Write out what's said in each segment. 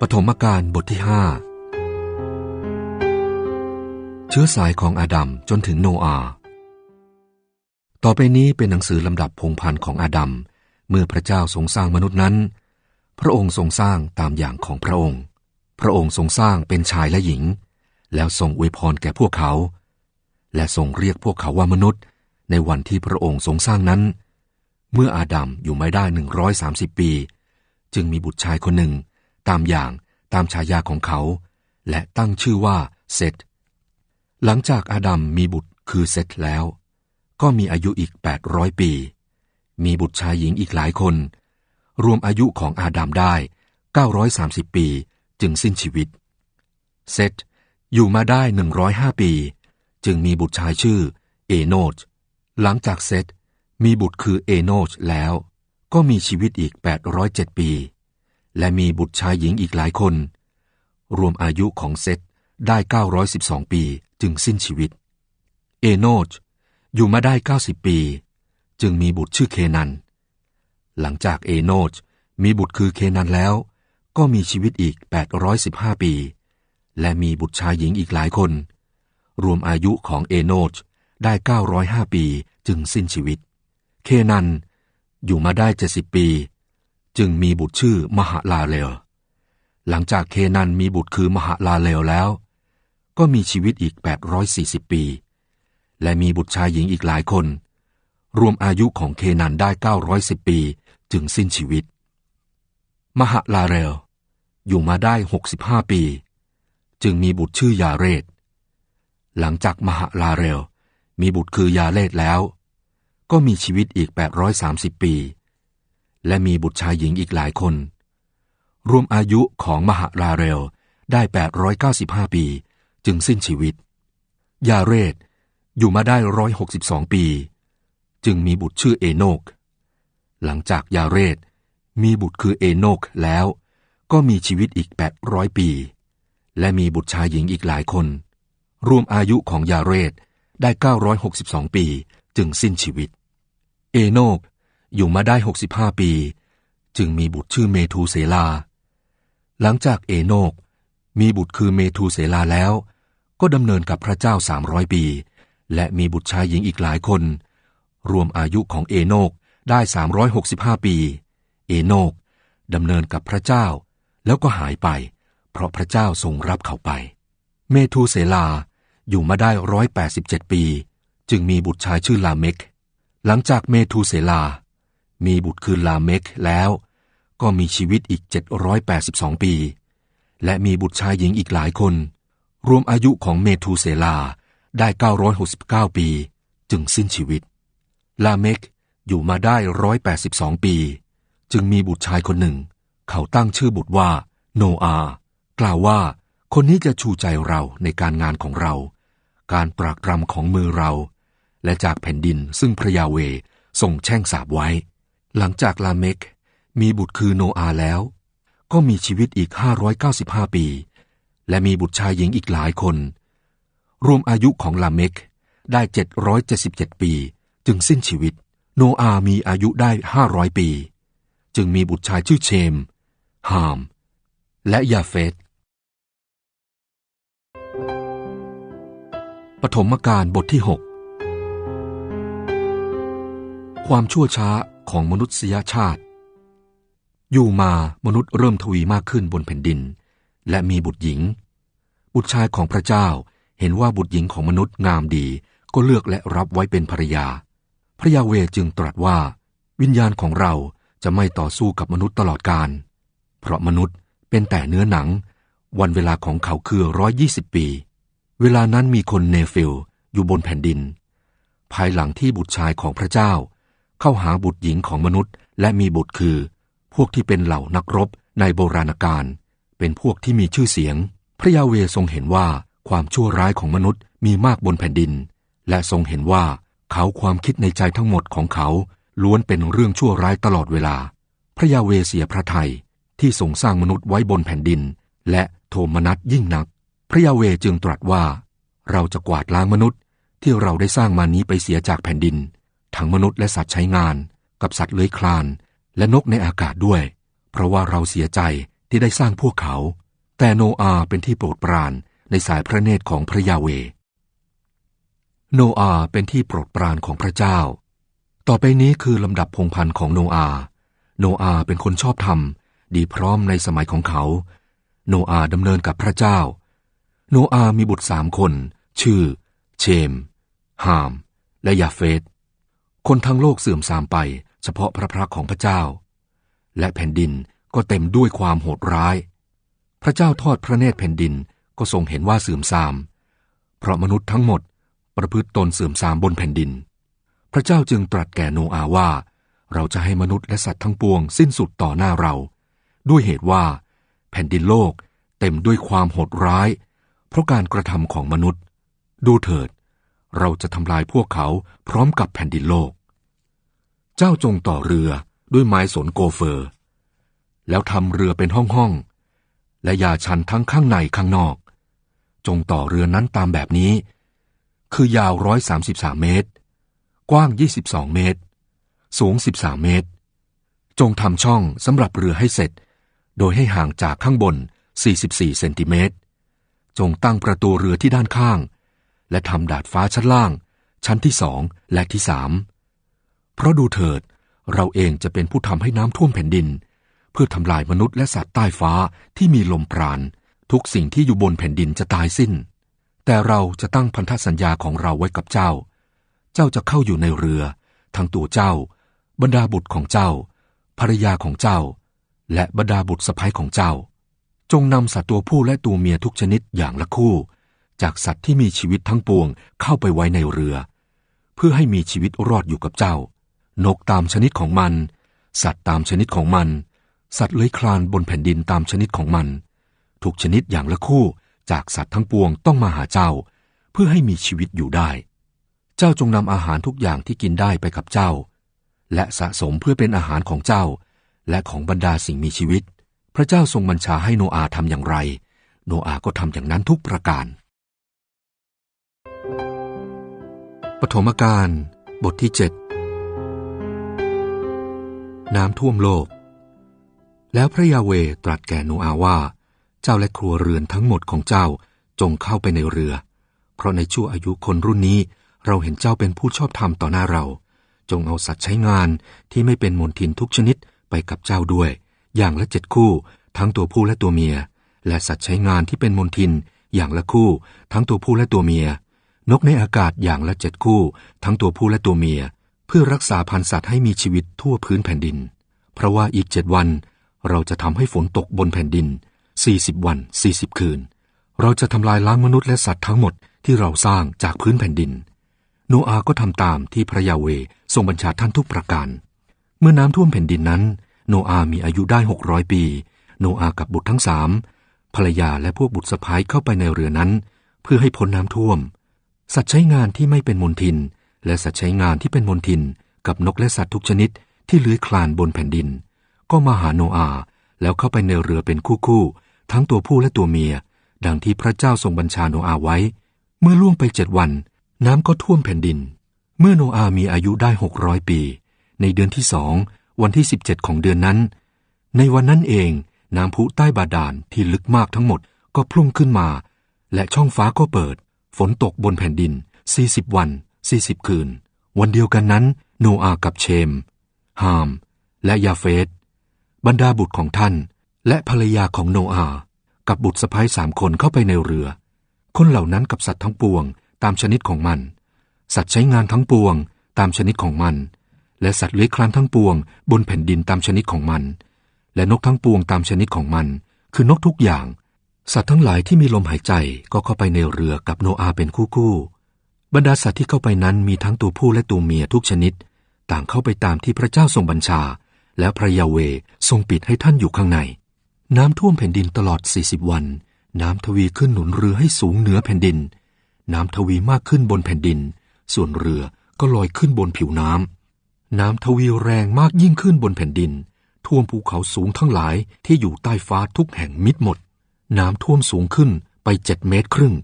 ปฐมกาลบทที่ห้าเชื้อสายของอาดัมจนถึงโนอาห์ต่อไปนี้เป็นหนังสือลำดับพงพันธ์ของอาดัมเมื่อพระเจ้าทรงสร้างมนุษย์นั้น พระองค์ทรงสร้างตามอย่างของพระองค์ พระองค์ทรงสร้างเป็นชายและหญิง แล้วทรงอวยพรแก่พวกเขา และทรงเรียกพวกเขาว่ามนุษย์ ในวันที่พระองค์ทรงสร้างนั้น เมื่ออาดัมอยู่ไม่ได้หนึ่งร้อยสามสิบปี จึงมีบุตรชายคนหนึ่ง ตามอย่างตามฉายาของเขา และตั้งชื่อว่าเซตหลังจากอาดัมมีบุตรคือเซตแล้ว ก็มีอายุอีกแปดร้อยปี มีบุตรชายหญิงอีกหลายคน รวมอายุของอาดัมได้เก้าร้อยสามสิบปีจึงสิ้นชีวิต เซตอยู่มาได้หนึ่งร้อยห้าปี จึงมีบุตรชายชื่อเอโนชหลังจากเซตมีบุตรคือเอโนชแล้ว ก็มีชีวิตอีกแปดร้อยเจ็ดปี และมีบุตรชายหญิงอีกหลายคน รวมอายุของเซตได้เก้าร้อยสิบสองปีจึงสิ้นชีวิต เอโนชอยู่มาได้เก้าสิบปี จึงมีบุตรชื่อเคนัน หลังจากเอโนชมีบุตรคือเคนันแล้ว ก็มีชีวิตอีกแปดร้อยสิบห้าปี และมีบุตรชายหญิงอีกหลายคน รวมอายุของเอโนชได้เก้าร้อยห้าปีจึงสิ้นชีวิต เคนันอยู่มาได้เจ็ดสิบปี จึงมีบุตรชื่อมหาลาเลลหลังจากเคนันมีบุตรคือมหาลาเลลแล้ว ก็มีชีวิตอีก 840 ปี และมีบุตรชายหญิงอีกหลายคน รวมอายุของเคนันได้ 910 ปีจึงสิ้นชีวิต มหาลาเรลอยู่มาได้ 65 ปี จึงมีบุตรชื่อยาเรศหลังจากมหาลาเรลมีบุตรคือยาเลศแล้ว ก็มีชีวิตอีก 830 ปี และมีบุตรชายหญิงอีกหลายคน รวมอายุของมหาลาเรลได้ 895 ปี จึงสิ้นชีวิต ยาเรศอยู่มาได้ 162 ปี จึงมีบุตรชื่อเอโนก หลังจากยาเรศมีบุตรคือเอโนกแล้ว ก็มีชีวิตอีก 800 ปี และมีบุตรชายหญิงอีกหลายคน รวมอายุของยาเรศได้ 962 ปี จึงสิ้นชีวิต เอโนก อยู่มาได้ 65 ปี จึงมีบุตรชื่อเมทูเสลา หลังจากเอโนกมีบุตรคือเมทูเสลาแล้ว ก็ดำเนินกับพระเจ้า 300 ปี และมีบุตรชายหญิงอีกหลายคน รวมอายุของเอโนกได้ 365 ปี เอโนกดำเนินกับพระเจ้า แล้วก็หายไป เพราะพระเจ้าทรงรับเขาไป เมทูเสลาอยู่มาได้ 187 ปี จึงมีบุตรชายชื่อลาเมก หลังจากเมทูเสลา มีบุตรคือลาเมกแล้ว ก็มีชีวิตอีก 782 ปี และมีบุตรชายหญิงอีกหลายคน รวมอายุของเมทูเสลาได้ 969 ปี จึงสิ้นชีวิต ลาเมกอยู่มาได้ 182 ปี จึงมีบุตรชายคนหนึ่ง เขาตั้งชื่อบุตรว่า โนอา กล่าวว่าคนนี้จะชูใจเราในการงานของเรา การปรากรำของมือเรา และจากแผ่นดินซึ่งพระยาเวทรงแช่งสาบไว้ หลังจากลาเมกมีบุตรคือโนอาแล้ว ก็มีชีวิตอีก 595 ปี และมีบุตรชายหญิงอีกหลายคน รวมอายุของลาเมกได้ 777 ปี จึงสิ้นชีวิต โนอามีอายุได้ 500 ปี จึงมีบุตรชายชื่อเชม ฮาม และยาเฟตปฐมกาลบทที่ 6 ความชั่วช้า ของมนุษยชาติ อยู่มามนุษย์เริ่มทวีมากขึ้นบนแผ่นดิน และมีบุตรหญิง บุตรชายของพระเจ้าเห็นว่าบุตรหญิงของมนุษย์งามดีก็เลือกและรับไว้เป็นภรรยา พระยาเวจึงตรัสว่า วิญญาณของเราจะไม่ต่อสู้กับมนุษย์ตลอดกาลเพราะมนุษย์เป็นแต่เนื้อหนัง วันเวลาของเขาคือร้อยยี่สิบปี เวลานั้นมีคนเนฟิลอยู่บนแผ่นดิน ภายหลังที่บุตรชายของพระเจ้า เข้าหาบุตรหญิงของมนุษย์ และมีบุตรคือ พวกที่เป็นเหล่านักรบในโบราณกาลเป็นพวกที่มีชื่อเสียง พระยาเวทรงเห็นว่าความชั่วร้ายของมนุษย์มีมากบนแผ่นดิน และทรงเห็นว่าเขาความคิดในใจทั้งหมดของเขา ล้วนเป็นเรื่องชั่วร้ายตลอดเวลา พระยาเวเสียพระไทยที่ทรงสร้างมนุษย์ไว้บนแผ่นดิน และโทมนัสยิ่งนัก พระยาเวจึงตรัสว่า เราจะกวาดล้างมนุษย์ที่เราได้สร้างมานี้ไปเสียจากแผ่นดิน ทั้งมนุษย์และสัตว์ใช้งาน กับสัตว์เลื้อยคลาน และนกในอากาศด้วย เพราะว่าเราเสียใจที่ได้สร้างพวกเขา แต่โนอาเป็นที่โปรดปรานในสายพระเนตรของพระยาเว โนอาเป็นที่โปรดปรานของพระเจ้า ต่อไปนี้คือลำดับพงพันธ์ของโนอา โนอาเป็นคนชอบธรรม ดีพร้อมในสมัยของเขา โนอาดำเนินกับพระเจ้า โนอามีบุตรสามคน ชื่อ เชม ฮาม และยาเฟต คนทั้งโลกเสื่อมทรามไปเฉพาะพระพระของพระเจ้า และแผ่นดินก็เต็มด้วยความโหดร้าย พระเจ้าทอดพระเนตรแผ่นดินก็ทรงเห็นว่าเสื่อมทราม เพราะมนุษย์ทั้งหมดประพฤติตนเสื่อมทรามบนแผ่นดิน พระเจ้าจึงตรัสแก่โนอาว่า เราจะให้มนุษย์และสัตว์ทั้งปวงสิ้นสุดต่อหน้าเรา ด้วยเหตุว่า แผ่นดินโลกเต็มด้วยความโหดร้าย เพราะการกระทำของมนุษย์ ดูเถิด เราจะทำลายพวกเขาพร้อมกับแผ่นดินโลก เจ้าจงต่อเรือด้วยไม้สนโกเฟอร์ แล้วทำเรือเป็นห้องห้องๆ และยาชันทั้งข้างในข้างนอก จงต่อเรือนั้นตามแบบนี้ คือยาวร้อยสามสิบสามเมตร กว้างยี่สิบสองเมตร สูงสิบสามเมตร จงทำช่องสำหรับเรือให้เสร็จ โดยให้ห่างจากข้างบน44เซนติเมตร จงตั้งประตูเรือที่ด้านข้าง และทำดาดฟ้าชั้นล่าง ชั้นที่สองและที่สาม เพราะดูเถิด เราเองจะเป็นผู้ทำให้น้ำท่วมแผ่นดิน เพื่อทำลายมนุษย์และสัตว์ใต้ฟ้าที่มีลมปราณ ทุกสิ่งที่อยู่บนแผ่นดินจะตายสิ้น แต่เราจะตั้งพันธสัญญาของเราไว้กับเจ้า เจ้าจะเข้าอยู่ในเรือ ทั้งตัวเจ้า บรรดาบุตรของเจ้า ภรรยาของเจ้า และบรรดาบุตรสะใภ้ของเจ้า จงนำสัตว์ตัวผู้และตัวเมียทุกชนิดอย่างละคู่ จากสัตว์ที่มีชีวิตทั้งปวงเข้าไปไว้ในเรือ เพื่อให้มีชีวิตรอดอยู่กับเจ้า นกตามชนิดของมัน สัตว์ตามชนิดของมัน สัตว์เลื้อยคลานบนแผ่นดินตามชนิดของมัน ทุกชนิดอย่างละคู่จากสัตว์ทั้งปวงต้องมาหาเจ้า เพื่อให้มีชีวิตอยู่ได้ เจ้าจงนำอาหารทุกอย่างที่กินได้ไปกับเจ้า และสะสมเพื่อเป็นอาหารของเจ้า และของบรรดาสิ่งมีชีวิต พระเจ้าทรงบัญชาให้โนอาทำอย่างไร โนอาก็ทำอย่างนั้นทุกประการปฐมกาลบทที่เจ็ด น้ำท่วมโลก แล้วพระยาเวตรัสแก่โนอาว่า เจ้าและครัวเรือนทั้งหมดของเจ้าจงเข้าไปในเรือ เพราะในชั่วอายุคนรุ่นนี้ เราเห็นเจ้าเป็นผู้ชอบธรรมต่อหน้าเรา จงเอาสัตว์ใช้งานที่ไม่เป็นมลทินทุกชนิดไปกับเจ้าด้วย อย่างละเจ็ดคู่ ทั้งตัวผู้และตัวเมีย และสัตว์ใช้งานที่เป็นมลทิน อย่างละคู่ ทั้งตัวผู้และตัวเมีย นกในอากาศอย่างละเจ็ดคู่ ทั้งตัวผู้และตัวเมีย พื่อรักษาพันธุ์สัตว์ให้มีชีวิตทั่วพื้นแผ่นดิน เพราะว่าอีกเจ็ดวันเราจะทำให้ฝนตกบนแผ่นดินสี่สิบวันสี่สิบคืน เราจะทำลายล้างมนุษย์และสัตว์ทั้งหมดที่เราสร้างจากพื้นแผ่นดิน โนอาก็ทำตามที่พระยาเวทรงบัญชาท่านทุกประการ เมื่อน้ำท่วมแผ่นดินนั้น โนอามีอายุได้หกร้อยปี โนอากับบุตรทั้งสามภรรยาและพวกบุตรสะพ้ายเข้าไปในเรือนั้น เพื่อให้พ้นน้ำท่วม สัตว์ใช้งานที่ไม่เป็นมลทิน และสัตว์ใช้งานที่เป็นมลทินกับนกและสัตว์ทุกชนิดที่เลื้อยคลานบนแผ่นดิน ก็มาหาโนอาแล้วเข้าไปในเรือเป็นคู่คู่ๆทั้งตัวผู้และตัวเมีย ดังที่พระเจ้าทรงบัญชาโนอาไว้ เมื่อล่วงไปเจ็ดวัน น้ำก็ท่วมแผ่นดิน เมื่อโนอามีอายุได้หกร้อยปี ในเดือนที่สองวันที่สิบเจ็ดของเดือนนั้น ในวันนั้นเองน้ำพุใต้บาดาลที่ลึกมากทั้งหมดก็พุ่งขึ้นมา และช่องฟ้าก็เปิด ฝนตกบนแผ่นดินสี่สิบวัน สี่สิบคืน วันเดียวกันนั้น โนอากับเชม ฮาม และยาเฟสบรรดาบุตรของท่าน และภรรยาของโนอา กับบุตรสะพ้ายสามคนเข้าไปในเรือ คนเหล่านั้นกับสัตว์ทั้งปวง ตามชนิดของมัน สัตว์ใช้งานทั้งปวง ตามชนิดของมัน และสัตว์เลื้อยคลานทั้งปวง บนแผ่นดินตามชนิดของมัน และนกทั้งปวงตามชนิดของมัน คือนกทุกอย่าง สัตว์ทั้งหลายที่มีลมหายใจก็เข้าไปในเรือกับโนอาเป็นคู่คู่ บรรดาสัตว์ที่เข้าไปนั้นมีทั้งตัวผู้และตัวเมียทุกชนิด ต่างเข้าไปตามที่พระเจ้าทรงบัญชา แล้วพระยาเวทรงปิดให้ท่านอยู่ข้างใน น้ำท่วมแผ่นดินตลอด 40 วัน น้ำทวีขึ้นหนุนเรือให้สูงเหนือแผ่นดิน น้ำทวีมากขึ้นบนแผ่นดิน ส่วนเรือก็ลอยขึ้นบนผิวน้ำ น้ำทวีแรงมากยิ่งขึ้นบนแผ่นดิน ท่วมภูเขาสูงทั้งหลายที่อยู่ใต้ฟ้าทุกแห่งมิดหมด น้ำท่วมสูงขึ้นไปเจ็ดเมตรครึ่ง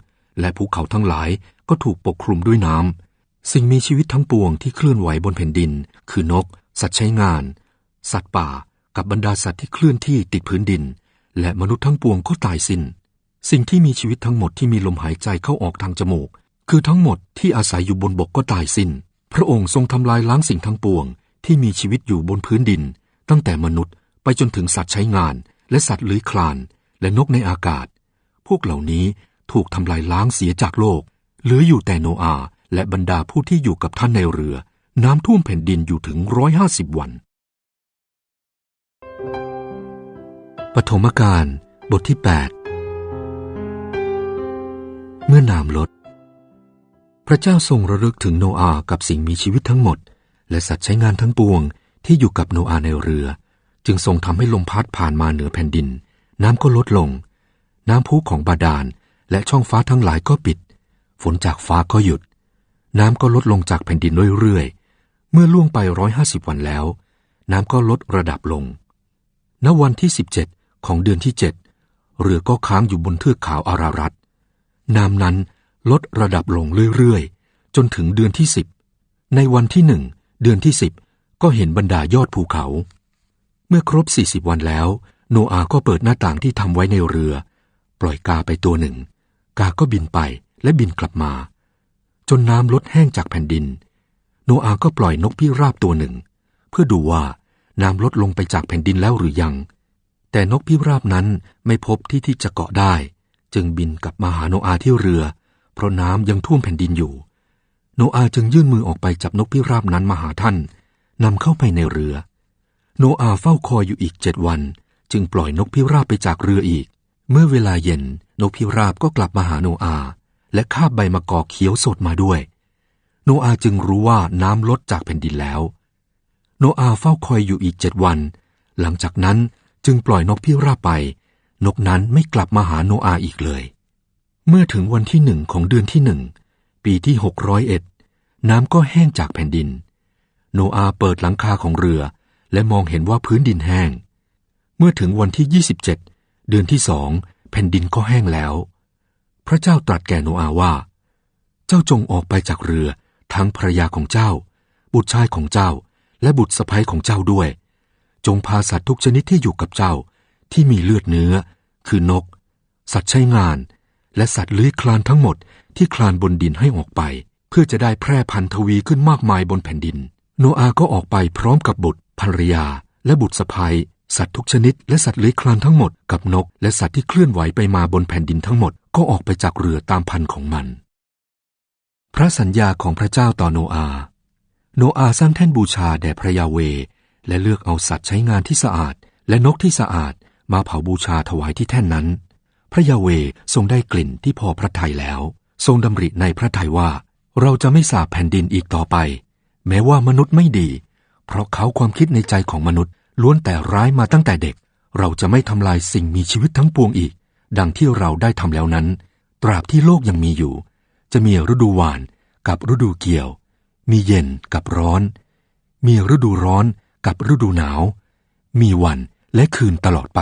และภูเขาทั้งหลาย ก็ถูกปกคลุมด้วยน้ำ สิ่งมีชีวิตทั้งปวงที่เคลื่อนไหวบนแผ่นดิน คือนก สัตว์ใช้งาน สัตว์ป่า กับบรรดาสัตว์ที่เคลื่อนที่ติดพื้นดิน และมนุษย์ทั้งปวงก็ตายสิน้น สิ่งที่มีชีวิตทั้งหมดที่มีลมหายใจเข้าออกทางจมูก คือทั้งหมดที่อาศัยอยู่บนบกก็ตายสิน้น พระองค์ทรงทำลายล้างสิ่งทั้งปวง ที่มีชีวิตอยู่บนพื้นดิน ตั้งแต่มนุษย์ไปจนถึงสัตว์ใช้งาน และสัตว์เลื้อยคลาน และนกในอากาศ พวกเหล่านี้ถูกทำลายล้างเสียจากโลก เหลืออยู่แต่โนอาและบรรดาผู้ที่อยู่กับท่านในเรือ น้ำท่วมแผ่นดินอยู่ถึงร้อยห้าสิบวัน ปฐมกาลบทที่ 8 เมื่อน้ำลด พระเจ้าทรงระลึกถึงโนอากับสิ่งมีชีวิตทั้งหมด และสัตว์ใช้งานทั้งปวงที่อยู่กับโนอาในเรือ จึงทรงทำให้ลมพัดผ่านมาเหนือแผ่นดิน น้ำก็ลดลง น้ำพุของบาดาลและช่องฟ้าทั้งหลายก็ปิด ฝนจากฟ้าก็หยุด น้ำก็ลดลงจากแผ่นดินเรื่อยๆ เมื่อล่วงไปร้อยห้าสิบวันแล้ว น้ำก็ลดระดับลง ณ วันที่สิบเจ็ดของเดือนที่เจ็ดเรือก็ค้างอยู่บนเทือกเขาอารารัต น้ำนั้นลดระดับลงเรื่อยๆ จนถึงเดือนที่สิบ ในวันที่หนึ่งเดือนที่สิบก็เห็นบรรดายอดภูเขา เมื่อครบสี่สิบวันแล้ว โนอาก็เปิดหน้าต่างที่ทำไว้ในเรือ ปล่อยกาไปตัวหนึ่ง กาก็บินไป และบินกลับมา จนน้ำลดแห้งจากแผ่นดิน โนอาก็ปล่อยนกพิราบตัวหนึ่ง เพื่อดูว่าน้ำลดลงไปจากแผ่นดินแล้วหรือยัง แต่นกพิราบนั้นไม่พบที่ที่จะเกาะได้ จึงบินกลับมาหาโนอาที่เรือ เพราะน้ำยังท่วมแผ่นดินอยู่ โนอาจึงยื่นมือออกไปจับนกพิราบนั้นมาหาท่านนำเข้าไปในเรือ โนอาเฝ้าคอยอยู่อีกเจ็ดวัน จึงปล่อยนกพิราบไปจากเรืออีก เมื่อเวลาเย็นนกพิราบก็กลับมาหาโนอา และคาบใบมะกอกเขียวสดมาด้วย โนอาจึงรู้ว่าน้ำลดจากแผ่นดินแล้ว โนอาเฝ้าคอยอยู่อีกเจ็ดวัน หลังจากนั้นจึงปล่อยนกพิราบไป นกนั้นไม่กลับมาหาโนอาอีกเลย เมื่อถึงวันที่หนึ่งของเดือนที่หนึ่งปีที่หกร้อยเอ็ดน้ำก็แห้งจากแผ่นดิน โนอาเปิดหลังคาของเรือ และมองเห็นว่าพื้นดินแห้ง เมื่อถึงวันที่ยี่สิบเจ็ดเดือนที่สองแผ่นดินก็แห้งแล้ว พระเจ้าตรัสแก่โนอาว่า เจ้าจงออกไปจากเรือทั้งภรรยาของเจ้า บุตรชายของเจ้า และบุตรสะใภ้ของเจ้าด้วย จงพาสัตว์ทุกชนิดที่อยู่กับเจ้า ที่มีเลือดเนื้อ คือนก สัตว์ใช้งาน และสัตว์เลื้อยคลานทั้งหมดที่คลานบนดินให้ออกไป เพื่อจะได้แพร่พันธุ์ทวีขึ้นมากมายบนแผ่นดิน โนอาก็ออกไปพร้อมกับบุตรภรรยา และบุตรสะใภ้สัตว์ทุกชนิดและสัตว์เลื้อยคลานทั้งหมดกับนก และสัตว์ที่เคลื่อนไหวไปมาบนแผ่นดินทั้งหมด ก็ออกไปจากเรือตามพันของมัน พระสัญญาของพระเจ้าต่อโนอา โนอาสร้างแท่นบูชาแด่พระยาเว และเลือกเอาสัตว์ใช้งานที่สะอาด และนกที่สะอาดมาเผาบูชาถวายที่แท่นนั้น พระยาเวทรงได้กลิ่นที่พอพระทัยแล้ว ทรงดำริในพระทัยว่า เราจะไม่สาบแผ่นดินอีกต่อไป แม้ว่ามนุษย์ไม่ดี เพราะเขาความคิดในใจของมนุษย์ล้วนแต่ร้ายมาตั้งแต่เด็ก เราจะไม่ทำลายสิ่งมีชีวิตทั้งปวงอีก ดังที่เราได้ทำแล้วนั้น ตราบที่โลกยังมีอยู่ จะมีฤดูหวานกับฤดูเกี่ยว มีเย็นกับร้อน มีฤดูร้อนกับฤดูหนาว มีวันและคืนตลอดไป